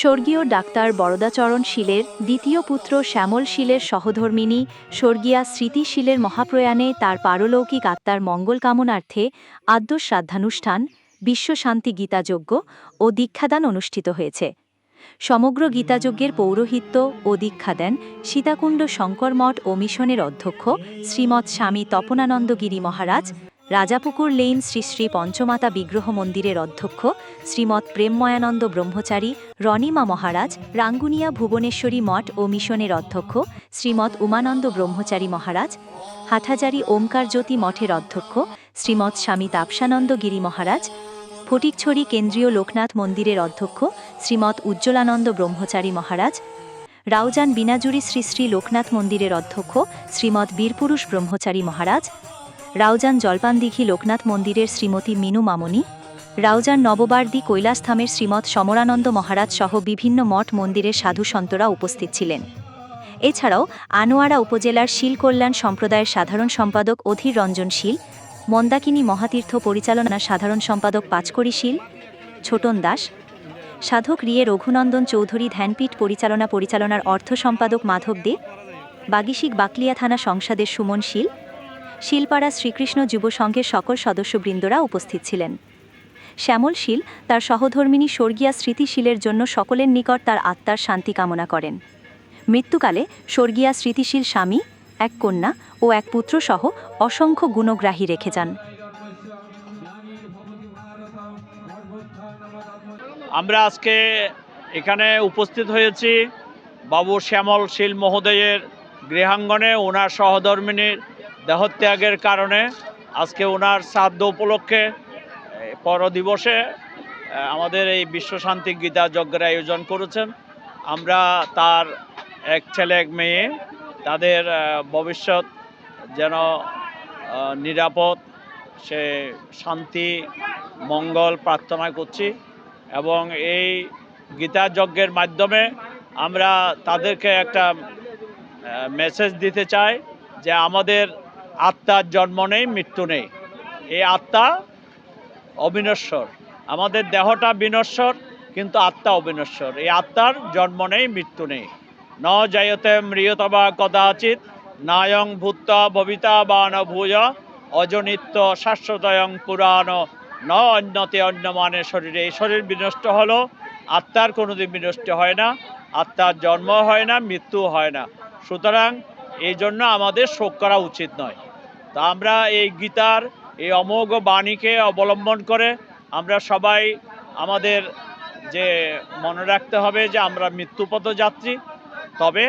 স্বর্গীয় ডাক্তার বরদাচরণ শীলের দ্বিতীয় পুত্র শ্যামল শীলের সহধর্মিণী, স্বর্গীয়া স্মৃতি স্মৃতিশীলের মহাপ্রয়াণে তার পারলৌকিক আত্মার মঙ্গল কামনার্থে আদ্য শ্রাদ্ধানুষ্ঠান বিশ্বশান্তি গীতাযজ্ঞ ও দীক্ষাদান অনুষ্ঠিত হয়েছে। সমগ্র গীতাযজ্ঞের পৌরোহিত্য ও দীক্ষা দেন সীতাকুণ্ড শঙ্কর মঠ ও মিশনের অধ্যক্ষ শ্রীমৎ স্বামী তপনানন্দ গিরি মহারাজ রাজাপুকুর লেইন শ্রী শ্রী পঞ্চমাতা বিগ্রহ মন্দিরের অধ্যক্ষ শ্রীমৎ প্রেমময়ানন্দ ব্রহ্মচারী রনিমা মহারাজ, রাঙ্গুনিয়া ভুবনেশ্বরী মঠ ও মিশনের অধ্যক্ষ শ্রীমৎ উমানন্দ ব্রহ্মচারী মহারাজ, হাটহাজারী ওমকার জ্যোতি মঠের অধ্যক্ষ শ্রীমৎ স্বামী তাপসানন্দ গিরি মহারাজ, ফটিকছড়ি কেন্দ্রীয় লোকনাথ মন্দিরের অধ্যক্ষ শ্রীমৎ উজ্জ্বলানন্দ ব্রহ্মচারী মহারাজ, রাউজান বিনাজুরি শ্রী শ্রী লোকনাথ মন্দিরের অধ্যক্ষ শ্রীমৎ বীরপুরুষ ব্রহ্মচারী মহারাজ রাউজান জলপানদিঘি লোকনাথ মন্দিরের শ্রীমতী মিনু মামনি, রাউজান নববার্দি কৈলাসধামের শ্রীমৎ সমরানন্দ মহারাজ সহ বিভিন্ন মঠ মন্দিরের সাধু সন্তরা উপস্থিত ছিলেন। এছাড়াও আনোয়ারা উপজেলার শীল কল্যাণ সম্প্রদায়ের সাধারণ সম্পাদক অধীর রঞ্জন শীল, মন্দাকিনী মহাতীর্থ পরিচালনা সাধারণ সম্পাদক পাঁচকড়ি শীল, ছোটন দাস, সাধক রিয়ে রঘুনন্দন চৌধুরী ধ্যানপীঠ পরিচালনা পরিচালনার অর্থ সম্পাদক মাধব দে, বাগিশিক বাকলিয়া থানা সংসদের সুমন শীল শিলপাড়া শ্রীকৃষ্ণ যুব সংঘের সকল সদস্যবৃন্দরা উপস্থিত ছিলেন। শ্যামল শীল তার সহধর্মিণী স্বর্গীয়া স্মৃতিশীলের জন্য সকলের নিকট তার আত্মার শান্তি কামনা করেন। মৃত্যুকালে স্বর্গীয়া স্মৃতিশীল স্বামী, এক কন্যা ও এক পুত্রসহ অসংখ্য গুণগ্রাহী রেখে যান। আমরা আজকে এখানে উপস্থিত হয়েছি বাবু শ্যামল শীল মহোদয়ের গৃহাঙ্গনে, ওনার সহধর্মিনীর দেহত্যাগের কারণে আজকে ওনার শ্রাদ্ধ উপলক্ষে পরদিবসে আমাদের এই বিশ্বশান্তি গীতা যজ্ঞের আয়োজন করেছেন। আমরা তার এক ছেলে, এক মেয়ে, তাদের ভবিষ্যৎ যেন নিরাপদ, সে শান্তি, মঙ্গল প্রার্থনা করছি এবং এই গীতা যজ্ঞের মাধ্যমে আমরা তাদেরকে একটা মেসেজ দিতে চাই যে আমাদের আত্মার জন্ম নেই, মৃত্যু নেই। এই আত্মা অবিনশ্বর। আমাদের দেহটা বিনশ্বর, কিন্তু আত্মা অবিনশ্বর। এই আত্মার জন্ম নেই, মৃত্যু নেই। ন জায়তে ম্রিয়ত বা কদাচিৎ, নায়ং ভূত ভবিতা বা ন ভূয় অজনিত্য শাশ্বতয়ং পুরাণ। ন অন্যতে অন্যমানের শরীরে। এই শরীর বিনষ্ট হলো, আত্মার কোনোদিন বিনষ্ট হয় না, আত্মার জন্ম হয় না, মৃত্যু হয় না। সুতরাং এই জন্য আমাদের শোক করা উচিত নয়। তা আমরা এই গীতার এই অমোঘ বাণীকে অবলম্বন করে আমরা সবাই আমাদের যে মনে রাখতে হবে যে আমরা মৃত্যুপথ যাত্রী তবে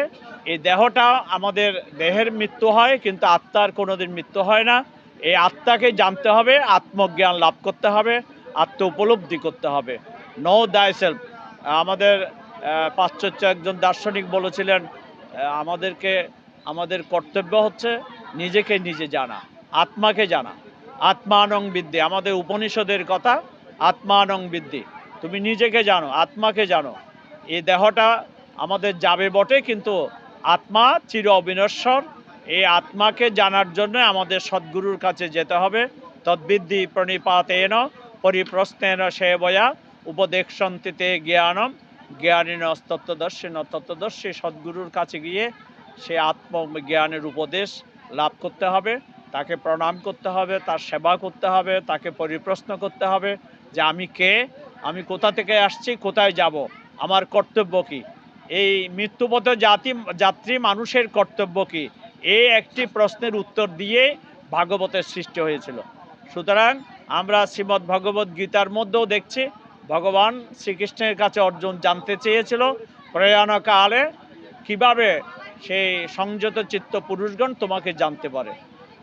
এই দেহটা আমাদের দেহের মৃত্যু হয়, কিন্তু আত্মার কোনোদিন মৃত্যু হয় না। এই আত্মাকে জানতে হবে, আত্মজ্ঞান লাভ করতে হবে, আত্ম উপলব্ধি করতে হবে। নো দায় সেলফ আমাদের পাশ্চাত্য একজন দার্শনিক বলেছিলেন আমাদেরকে, আমাদের কর্তব্য হচ্ছে নিজেকে নিজে জানা, আত্মাকে জানা। আত্মানং বিদ্যে, আমাদের উপনিষদের কথা, আত্মানং বিদ্যে। তুমি নিজেকে জানো, আত্মাকে জানো। এই দেহটা আমাদের যাবে বটে, কিন্তু আত্মা চির অবিনশ্বর। এই আত্মাকে জানার জন্য আমাদের সদ্গুরুর কাছে যেতে হবে। তদ্বিদ্ধি প্রণিপাতেন, পরিপ্রশ্নেন সেবয়া উপদেশন্তিতে জ্ঞানম। জ্ঞানীন তত্ত্বদর্শীন তত্ত্বদর্শী সদ্গুরুর কাছে গিয়ে সে আত্মজ্ঞানের উপদেশ লাভ করতে হবে, তাকে প্রণাম করতে হবে, তার সেবা করতে হবে, তাকে পরিপ্রশ্ন করতে হবে যে আমি কে, আমি কোথা থেকে আসছি, কোথায় যাব, আমার কর্তব্য কি? এই মৃত্যুপথ জাতি, যাত্রী মানুষের কর্তব্য কি? এই একটি প্রশ্নের উত্তর দিয়ে ভাগবতের সৃষ্টি হয়েছিল। সুতরাং আমরা শ্রীমদ্ ভগবত গীতার মধ্যেও দেখছি, ভগবান শ্রীকৃষ্ণের কাছে অর্জুন জানতে চেয়েছিল, প্রয়াণকালে কীভাবে সেই সংযত চিত্ত পুরুষগণ তোমাকে জানতে পারে।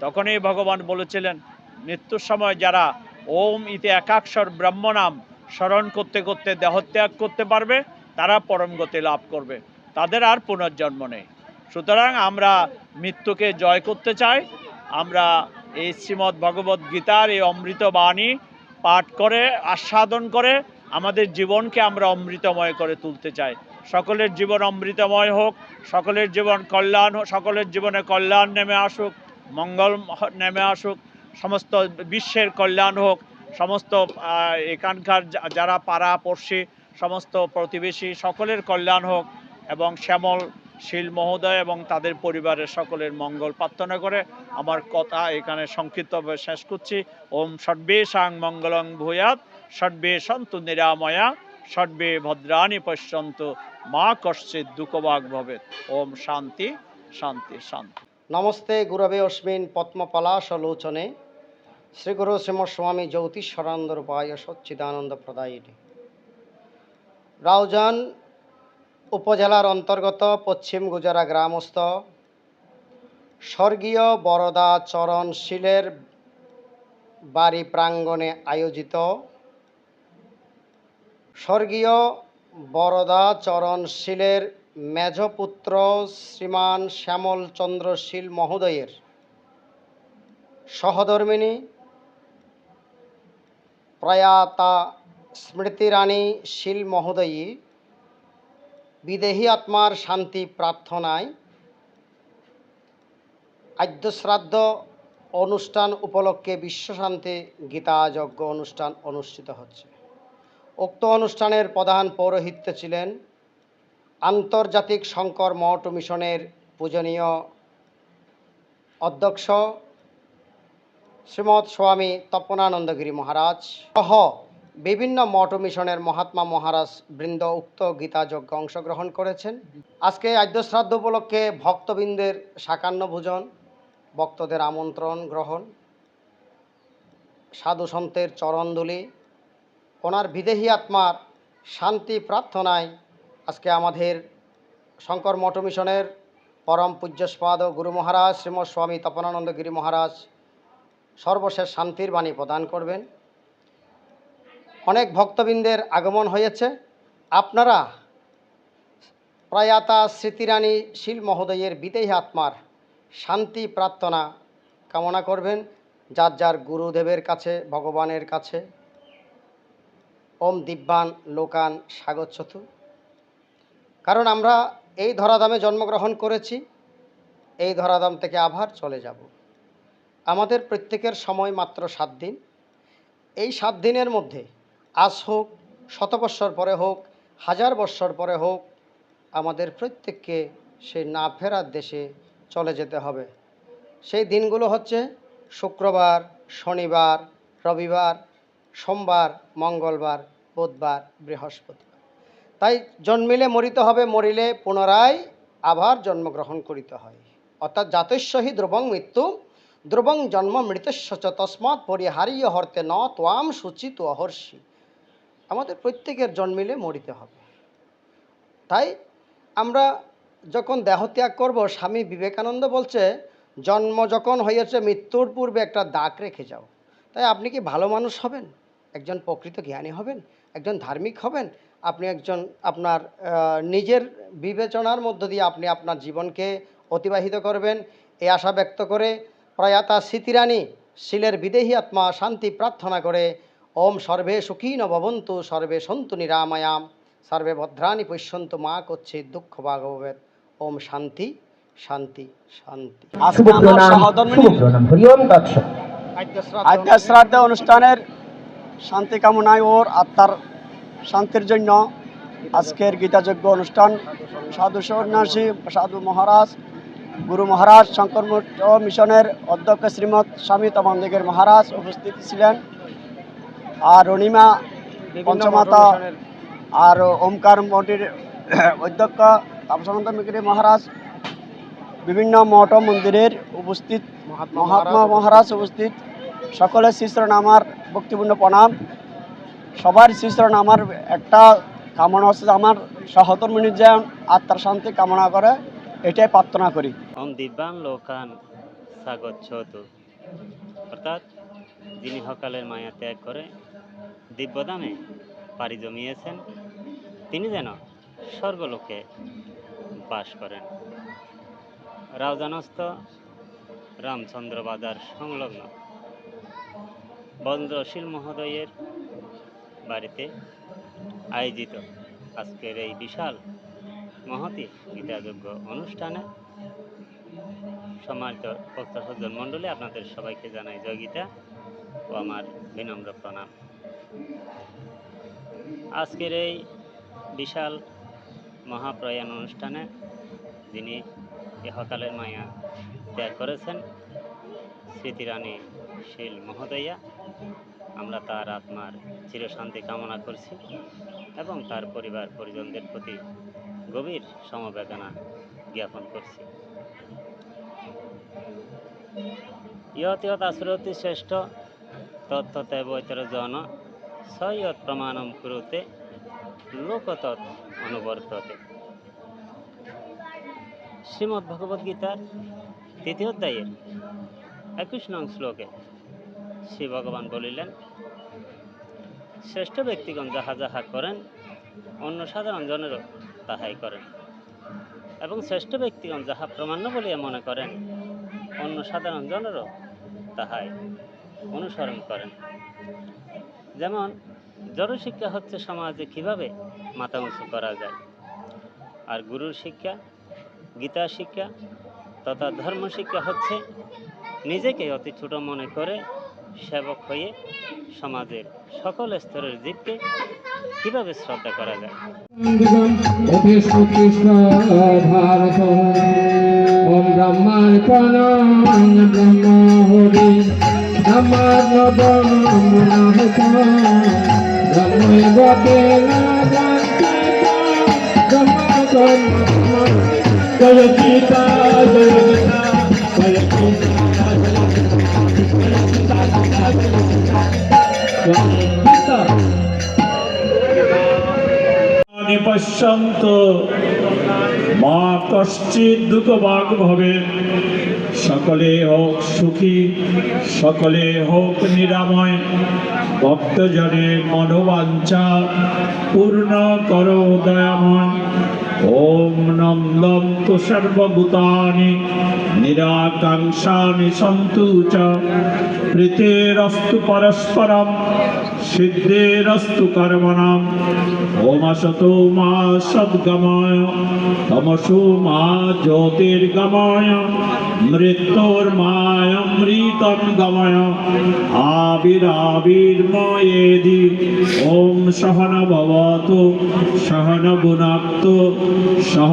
তখনই ভগবান বলেছিলেন, মৃত্যুর সময় যারা ওম ইতে একাক্ষর ব্রহ্মনাম স্মরণ করতে করতে দেহত্যাগ করতে পারবে, তারা পরম গতি লাভ করবে। তাদের আর পুনর্জন্ম নেই। সুতরাং আমরা মৃত্যুকে জয় করতে চাই। আমরা এই শ্রীমদ্ ভগবত গীতার এই অমৃত বাণী পাঠ করে, আস্বাদন করে, আমাদের জীবনকে আমরা অমৃতময় করে তুলতে চাই। সকলের জীবন অমৃতময় হোক, সকলের জীবন কল্যাণ হোক, সকলের জীবনে কল্যাণ নেমে আসুক, মঙ্গল নেমে আসুক, সমস্ত বিশ্বের কল্যাণ হোক, সমস্ত এখানকার যারা পাড়া পড়শি সমস্ত প্রতিবেশী, সকলের কল্যাণ হোক এবং শ্যামল শীল মহোদয় এবং তাদের পরিবারের সকলের মঙ্গল প্রার্থনা করে আমার কথা এখানে সংক্ষিপ্তভাবে শেষ করছি। ওম ষড্বে সাং মঙ্গলং ভূয়াত ষড্বে সন্তু নিরাময়া। ষড্বে ভদ্রাণী পশ্যন্ত, মা কশ্চিৎ দুঃখবাগ ভবেত ওম শান্তি শান্তি শান্তি। নমস্তে গুরবে অস্মিন পদ্মপলাশলোচনে। শ্রীগুরু শ্রীমস্বামী জ্যোতিষরানন্দরূপায় সচ্চিদানন্দ প্রদায়িনী রাউজান উপজেলার অন্তর্গত পশ্চিম গুজরা গ্রামস্থ। স্বর্গীয় বরদা চরণ শীলের বাড়ি প্রাঙ্গণে আয়োজিত স্বর্গীয় বরদা চরণ শীলের মেজপুত্র শ্রীমান শ্যামল চন্দ্র শীল মহোদয়ের সহধর্মিণী প্রয়াতা স্মৃতিরানী শীল মহোদয়ী, বিদেহী আত্মার শান্তি প্রার্থনায় আদ্যশ্রাদ্ধ অনুষ্ঠান উপলক্ষে বিশ্বশান্তি গীতাযজ্ঞ অনুষ্ঠান অনুষ্ঠিত হচ্ছে। উক্ত অনুষ্ঠানের প্রধান পৌরোহিত্য ছিলেন আন্তর্জাতিক শঙ্কর মঠ মিশনের পূজনীয় অধ্যক্ষ শ্রীমৎ স্বামী তপনানন্দগিরি মহারাজ সহ বিভিন্ন মঠ মিশনের মহাত্মা মহারাজ বৃন্দ উক্ত গীতা যজ্ঞ অংশগ্রহণ করেছেন। আজকে আদ্যশ্রাদ্ধ উপলক্ষে ভক্তবৃন্দের সাকান্ন ভোজন, ভক্তদের আমন্ত্রণ গ্রহণ সাধু সন্তের চরণধুলি ওনার বিদেহী আত্মার শান্তি প্রার্থনায় আজকে আমাদের শঙ্কর মঠ মিশনের পরম পূজ্যস্পাদ গুরু মহারাজ শ্রীমৎ স্বামী তপনানন্দ গিরি মহারাজ সর্বশেষ শান্তির বাণী প্রদান করবেন। অনেক ভক্তবৃন্দের আগমন হয়েছে। আপনারা প্রয়াতা স্মৃতিরানী শীল মহোদয়ের বিদেহী আত্মার শান্তি প্রার্থনা কামনা করবেন। যার যার গুরুদেবের কাছে, ভগবানের কাছে ওম দিব্যান লোকান স্বাগচ্ছতু কারণ আমরা এই ধরাধামে জন্মগ্রহণ করেছি, এই ধরাধাম থেকে আবার চলে যাব। আমাদের প্রত্যেকের সময় মাত্র সাত দিন। এই সাত দিনের মধ্যে আজ হোক, শত বৎসর পরে হোক, হাজার বৎসর পরে হোক, আমাদের প্রত্যেককে সেই না ফেরার দেশে চলে যেতে হবে। সেই দিনগুলো হচ্ছে শুক্রবার, শনিবার, রবিবার সোমবার, মঙ্গলবার, বুধবার, বৃহস্পতিবার। তাই জন্মিলে মরিতে হবে, মরিলে পুনরায় আবার জন্মগ্রহণ করিতে হয়। অর্থাৎ জাতস্যহি ধ্রুবং মৃত্যু, ধ্রুবং জন্ম মৃতস্য চ তস্মাৎ পরিহারীয় হর্তে ন ত্বাম সূচিত অহর্ষি। আমাদের প্রত্যেকের জন্মিলে মরিতে হবে। তাই আমরা যখন দেহত্যাগ করব, স্বামী বিবেকানন্দ বলছে, জন্ম যখন হয়েছে মৃত্যুর পূর্বে একটা দাগ রেখে যাও। তাই আপনি কি ভালো মানুষ হবেন? একজন প্রকৃত জ্ঞানী হবেন একজন ধার্মিক হবেন আপনি একজন আপনার নিজের বিবেচনার মধ্য দিয়ে আপনি আপনার জীবনকে অতিবাহিত করবেন। এই আশা ব্যক্ত করে প্রয়াতা স্মৃতিরানী শিলের বিদেহী আত্মা শান্তি প্রার্থনা করে ওম সর্বে সুখী ভবন্তু সর্বে সন্তু নিরাময়াম সর্বে ভদ্রাণী পশ্যন্তু মা করছে দুঃখ ভাগবত। ওম শান্তি শান্তি শান্তি। ওম শ্রাদ্ধ অনুষ্ঠানের শান্তি কামনায় ওর আত্মার শান্তির জন্য আজকের গীতাযজ্ঞ অনুষ্ঠান। সাধু সন্ন্যাসী সাধু মহারাজ গুরু মহারাজ শঙ্কর মিশনের অধ্যক্ষ শ্রীমৎ স্বামী তমান্দিকের মহারাজ উপস্থিত ছিলেন। আর রণিমা পঞ্চমাতা আর ওমকার মন্দির অধ্যক্ষ তাপসানন্দ মিগিরি মহারাজ বিভিন্ন মঠ মন্দিরের উপস্থিত মহাত্মা মহারাজ উপস্থিত। সকলের শিশ্রণ আমার ভক্তিপূর্ণ প্রণাম সবার শিশ্রণ আমার একটা কামনা হচ্ছে আমার সহধর্মিনীর যে আত্মার শান্তি কামনা করে, এটাই প্রার্থনা করি। দিব্যাং লোকান সাগচ্ছতু অর্থাৎ যিনি সকালের মায়া ত্যাগ করে দিব্যদামে পাড়ি জমিয়েছেন, তিনি যেন স্বর্গলোকে বাস করেন। রাউজানস্থ রামচন্দ্র বাজার সংলগ্ন বন্দ্রশীল মহোদয়ের বাড়িতে আয়োজিত আজকের এই বিশাল মহতি গীতাযোগ্য অনুষ্ঠানে সম্মানিত বক্তা সজ্জন মণ্ডলী, আপনাদের সবাইকে জানাই জয় গীতা ও আমার বিনম্র প্রণাম। আজকের এই বিশাল মহাপ্রয়াণ অনুষ্ঠানে যিনি ইহকালের মায়া ত্যাগ করেছেন, স্মৃতিরানী শীল মহোদয়া। আমরা তার আত্মার চিরশান্তি কামনা করছি এবং তার পরিবার পরিজনদের প্রতি গভীর সমবেদনা জ্ঞাপন করছি। ইয়ত আসুরতি শ্রেষ্ঠ তত্ত্বতে বৈতর জন সৈয়ত প্রমাণম কুরুতে, লোকতৎ অনুবর্ততে। শ্রীমদ্ ভগবদ গীতার তৃতীয় অধ্যায়ের একুশ নং শ্লোকে শ্রী ভগবান বলিলেন, শ্রেষ্ঠ ব্যক্তিগণ যাহা যাহা করেন, অন্য সাধারণ জনেরও তাহাই করেন। এবং শ্রেষ্ঠ ব্যক্তিগণ যাহা প্রমাণ্য বলিয়া মনে করেন, অন্য সাধারণ জনেরও তাহাই অনুসরণ করেন। যেমন জড়শিক্ষা হচ্ছে সমাজে কীভাবে মাথা উঁচু করা যায়। আর গুরুর শিক্ষা গীতা শিক্ষা তথা ধর্ম শিক্ষা হচ্ছে নিজেকে অতি ছোট মনে করে সেবক হয়ে সমাজের সকল স্তরের জীবকে কীভাবে শ্রদ্ধা করা যায়? কৃষ্ণ কৃষ্ণ ভারত নিপশ্যন্ত মা কশ্চিৎ দুঃখবাগ ভবে, সকলে হোক সুখী, সকলে হোক নিরাময়, ভক্তজনের মনোবাঞ্ছা পূর্ণ করো দয়াময়। নন্দম তু সর্বভূতানি, নিরাকাঙ্ক্ষানি সন্তু চ। প্রীতিরস্তু পরস্পরম, সিদ্ধিরস্তু কর্মণাম। ওমসতো মা সদ্গময় তমসো মা জ্যোতির্গময় মৃত্যুর্মায় মৃতম গময়। আবিরাবির্ময়েদি, ওম সহন ভবতু সহন ভুনাক্তু সহ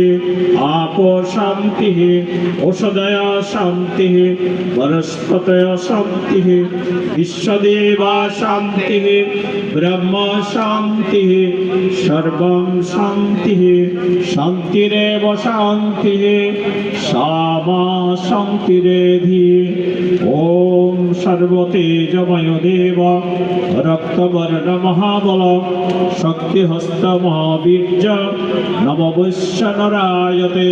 আপ শান্তি ঔষধয় শান্তি বনস্পতয় শান্তি বিশ্বদেবা শান্তি ব্রহ্ম শান্তি সর্বং শান্তি শান্তিরেব শান্তি সামা শান্তিরেধি ওম সর্বতেজময় দেব রক্তবর্ণ মহাবল শক্তিহস্ত মহাবীর্য নরায়তে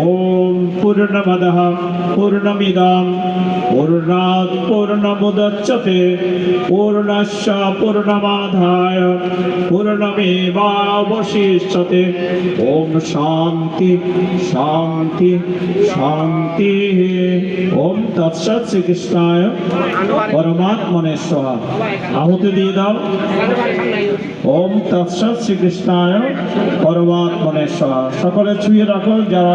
ওম পূর্ণমদঃ পূর্ণমিদং পূর্ণাৎ পূর্ণমুদচ্যতে পূর্ণস্য পূর্ণমাধায় পূর্ণমেবাবশিষ্যতে ওম শান্তি শান্তি শান্তি ওম তৎসৎ শ্রীকৃষ্ণায় পরমাত্মনে স্বাহা আহুতি দিয়ে দাও ওম তৎসৎ শ্রীকৃষ্ণায় পরমাত্মনে স্বাহা সকলে ছুঁয়ে রাখো, যারা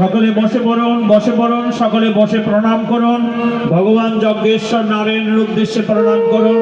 সকলে বসে পড়ুন বসে পড়ুন, সকলে বসে প্রণাম করুন। ভগবান যজ্ঞেশ্বর নারায়ণের উদ্দেশ্যে প্রণাম করুন।